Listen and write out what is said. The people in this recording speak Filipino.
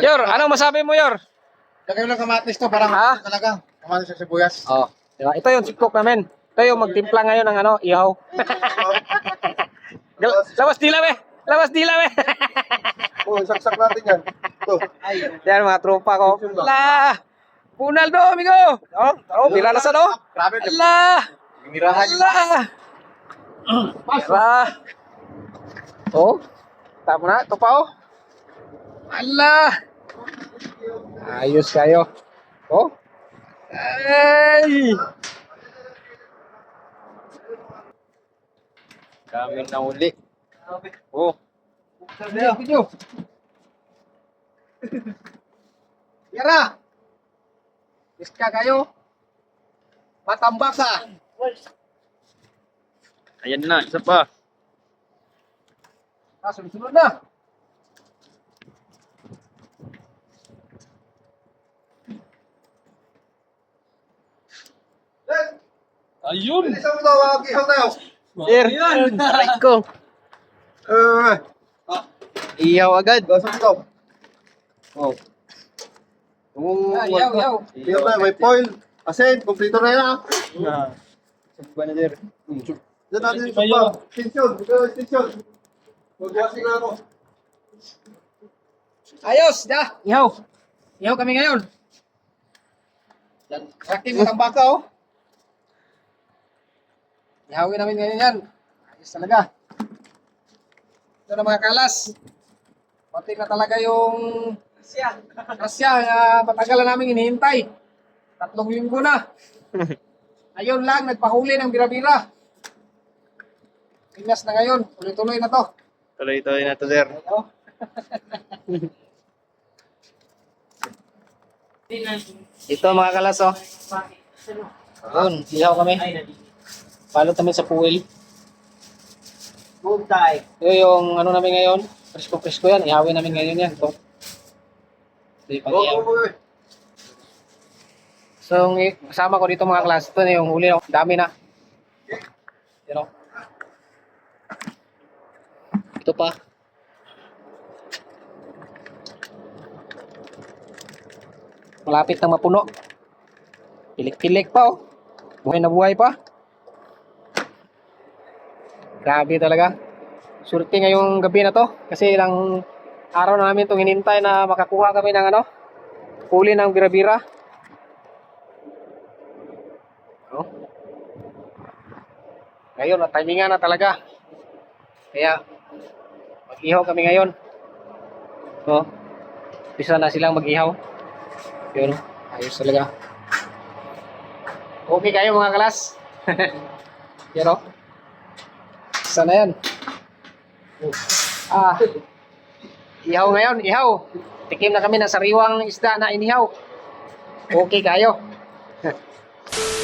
Yor, ano masabi mo, Yor? Lagay mo lang kamatis to, parang Ha? talaga. Kamatis sa sibuyas. Oh, diba? Ito yung sikok namin. Ito yung magtimpla ngayon ng ano, ihaw. Lawas dila, we! Lawas dila, we! Oh, saksak natin yan. Ito. Yan, mga tropa ko. La! Punaldo, amigo! Oh, oh, pila na sa no? Grabe. Ala! Mirahan yung Ala! Ala! Oh, tama na. Ito pa, oh. Ala! Ayos kayo. Oh. Ay! Kami na uli. Oh. Video, video. Yara! Iska kayo. Matambak sa. Ayan na, isa pa. Ah, sunod-sunod na. Ayun! Bilisan mo daw, wag ihaw tayo. Sir, aray ko. Eh, Iyaw agad. Gasok ito. Oh. Kung Ah, iyaw, iyaw. Ihaw na, may foil. Asin, kumplito na yan ah. Ah. Manager. Diyan natin yung pa sopa. yun. Extension, ito extension. Mag-washing na ako. Ayos, da. Ihaw. Ihaw kami ngayon. Yan. Rakti mo ang baka, oh. Ihawin namin ngayon yan. Ayos talaga. Ito na mga kalas. Pati na talaga yung Rasya. Rasya na matagal na namin hinihintay. Tatlong linggo na. Ayun lang, nagpahuli ng bira-bira. Pinas na ngayon. Tuloy-tuloy na to. Tuloy-tuloy na to, sir. Oh. Ito mga kalas oh. Ayun, ihaw kami. Palo kami sa puwil. Ito yung ano namin ngayon. Presko-presko yan. Ihawin namin ngayon yan. Ito. Ito yung pag-ihaw. So, yung kasama ko dito mga klas. Ito na yung huli. Oh. Dami na. Yan oh. Ito pa. Malapit na mapuno. Pilik-pilik pa oh. Buhay na buhay pa. Grabe talaga. Surti ngayong gabi na to. Kasi ilang araw na namin itong hinintay na makakuha kami ng ano, huli ng bira-bira. Oh. Ngayon, at timingan na talaga. Kaya, mag-ihaw kami ngayon. Oh. Bisa na silang mag-ihaw. Yun, ayos talaga. Okay kayo mga kalas. Yan o. Sana yan. Ah. Ihaw ngayon, ihaw. Tikim na kami ng sariwang isda na inihaw. Okay kayo.